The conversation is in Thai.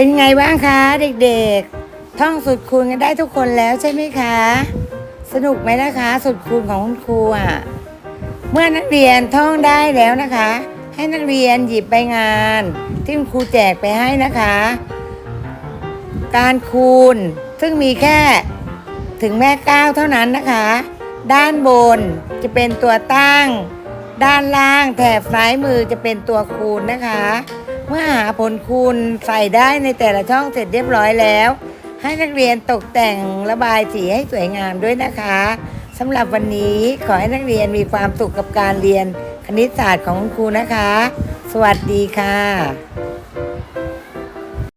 เป็นไงบ้างคะเด็กๆ ท่องสุดคูณกันได้ทุกคนแล้วใช่ไหมคะ สนุกไหมนะคะ สุดคูณของคุณครูอะ เมื่อนักเรียนท่องได้แล้วนะคะ ให้นักเรียนหยิบไปงาน ที่คุณครูแจกไปให้นะคะ การคูณซึ่งมีแค่ถึงแม่ก้าเท่านั้นนะคะ ด้านบนจะเป็นตัวตั้ง ด้านล่างแถบซ้ายมือจะเป็นตัวคูณนะคะ เมื่อหาผลคูณใส่ได้ในแต่ละช่องเสร็จเรียบร้อยแล้ว ให้นักเรียนตกแต่งระบายสีให้สวยงามด้วยนะคะสำหรับวันนี้ขอให้นักเรียนมีความสุขกับการเรียนคณิตศาสตร์ของคุณครูนะคะ สวัสดีค่ะ